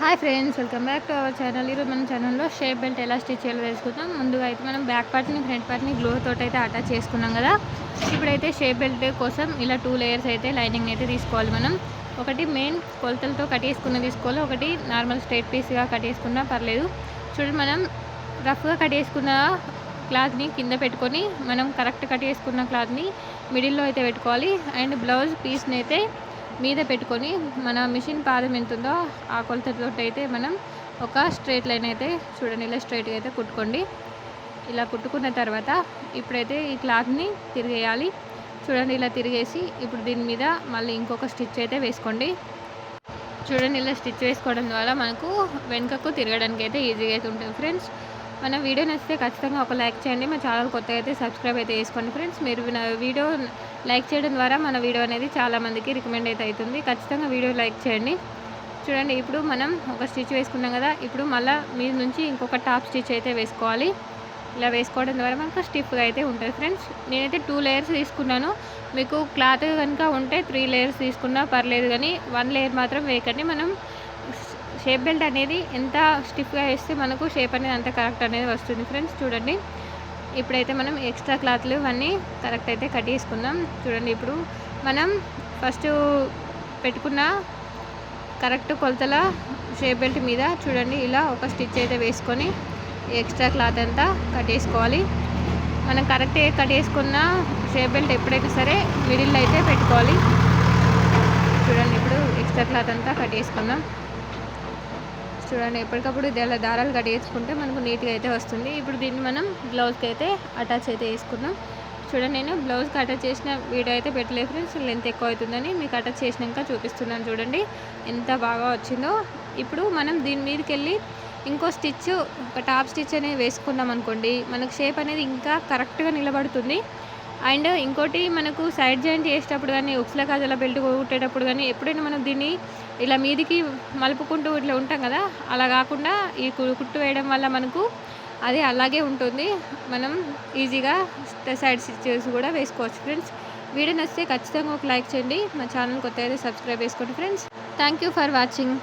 Hi friends welcome back to our channel. ఈరోజు మన ఛానల్లో షేప్ బెల్ట్ ఎలా స్టిచ్ చేయాలో తెలుసుకుందాం. ముందుగా అయితే మనం బ్యాక్ పార్ట్ని ఫ్రంట్ పార్ట్ని గ్లో తోటి అయితే అటాచ్ చేసుకున్నాం కదా. ఇప్పుడైతే షేప్ బెల్ట్ కోసం ఇలా టూ లేయర్స్ అయితే లైనింగ్ని అయితే తీసుకోవాలి మనం. ఒకటి మెయిన్ కొలతలతో కట్ చేసుకున్న తీసుకోవాలి. ఒకటి నార్మల్ స్ట్రైట్ పీస్గా కట్ చేసుకున్నా పర్లేదు. చూడండి మనం రఫ్గా కట్ చేసుకున్న క్లాత్ని కింద పెట్టుకొని మనం కరెక్ట్ కట్ చేసుకున్న క్లాత్ని మిడిల్లో అయితే పెట్టుకోవాలి. అండ్ బ్లౌజ్ పీస్ని అయితే మీద పెట్టుకొని మన మిషన్ పాదం ఎంత ఉందో ఆ కొలతతో అయితే మనం ఒక స్ట్రైట్ లైన్ అయితే చూడండి ఇలా స్ట్రైట్గా అయితే కుట్టుకోండి. ఇలా కుట్టుకున్న తర్వాత ఇప్పుడైతే ఈ క్లాత్ని తిరిగేయాలి. చూడండి ఇలా తిరిగేసి ఇప్పుడు దీని మీద మళ్ళీ ఇంకొక స్టిచ్ అయితే వేసుకోండి. చూడండి ఇలా స్టిచ్ వేసుకోవడం ద్వారా మనకు వెనుకకు తిరగడానికి అయితే ఈజీగా అయితే ఉంటుంది ఫ్రెండ్స్. మన వీడియో నచ్చితే ఖచ్చితంగా ఒక లైక్ చేయండి. మా ఛానల్ కొత్తగా అయితే సబ్స్క్రైబ్ అయితే చేసుకోండి. ఫ్రెండ్స్ మీరు నా వీడియో లైక్ చేయడం ద్వారా మన వీడియో అనేది చాలామందికి రికమెండ్ అయితే అవుతుంది. ఖచ్చితంగా వీడియో లైక్ చేయండి. చూడండి ఇప్పుడు మనం ఒక స్టిచ్ వేసుకున్నాం కదా ఇప్పుడు మళ్ళీ మీద నుంచి ఇంకొక టాప్ స్టిచ్ అయితే వేసుకోవాలి. ఇలా వేసుకోవడం ద్వారా మనకు స్టిఫ్గా అయితే ఉంటుంది. ఫ్రెండ్స్ నేనైతే టూ లేయర్స్ తీసుకున్నాను. మీకు క్లాత్ కనుక ఉంటే త్రీ లేయర్స్ తీసుకున్నా పర్లేదు కానీ వన్ లేయర్ మాత్రం వేయకండి. మనం షేప్ బెల్ట్ అనేది ఎంత స్టిఫ్గా వేస్తే మనకు షేప్ అనేది అంత కరెక్ట్ అనేది వస్తుంది ఫ్రెండ్స్. చూడండి ఇప్పుడైతే మనం ఎక్స్ట్రా క్లాత్లు ఇవన్నీ కరెక్ట్ అయితే కట్ చేసుకుందాం. చూడండి ఇప్పుడు మనం ఫస్ట్ పెట్టుకున్న కరెక్ట్ కొలతల షేప్ బెల్ట్ మీద చూడండి ఇలా ఒక స్టిచ్ అయితే వేసుకొని ఎక్స్ట్రా క్లాత్ అంతా కట్ చేసుకోవాలి. మనం కరెక్ట్ కట్ చేసుకున్న షేప్ బెల్ట్ ఎప్పుడైనా సరే మిడిల్ అయితే పెట్టుకోవాలి. చూడండి ఇప్పుడు ఎక్స్ట్రా క్లాత్ అంతా కట్ చేసుకుందాం. చూడండి ఎప్పటికప్పుడు ఇది అలా దారాలు కట్ చేసుకుంటే మనకు నీట్గా అయితే వస్తుంది. ఇప్పుడు దీన్ని మనం బ్లౌజ్కి అయితే అటాచ్ అయితే వేసుకున్నాం చూడండి నేను బ్లౌజ్కి అటాచ్ చేసిన వీడియో అయితే పెట్టలేదు ఫ్రెండ్స్. లెంత్ ఎక్కువ అవుతుందని మీకు అటాచ్ చేసినాక చూపిస్తున్నాను చూడండి ఎంత బాగా వచ్చిందో. ఇప్పుడు మనం దీని మీదకి వెళ్ళి ఇంకో స్టిచ్ ఒక టాప్ స్టిచ్ అనేది వేసుకున్నాం అనుకోండి. మనకు షేప్ అనేది ఇంకా కరెక్ట్గా నిలబడుతుంది. అండ్ ఇంకోటి మనకు సైడ్ జాయింట్ చేసేటప్పుడు కానీ ఉక్స్ల కాజల బెల్ట్ కుట్టేటప్పుడు కానీ ఎప్పుడైనా మనం దీన్ని ఇలా మీదికి మలుపుకుంటూ ఇట్లా ఉంటాం కదా అలా కాకుండా ఈ కుట్టు వేయడం వల్ల మనకు అది అలాగే ఉంటుంది. మనం ఈజీగా సైడ్ స్టిచెస్ కూడా వేసుకోవచ్చు ఫ్రెండ్స్. వీడియో నచ్చితే ఖచ్చితంగా ఒక లైక్ చేయండి. మా ఛానల్ కొత్త అయితే సబ్స్క్రైబ్ చేసుకోండి friends. Thank you for watching.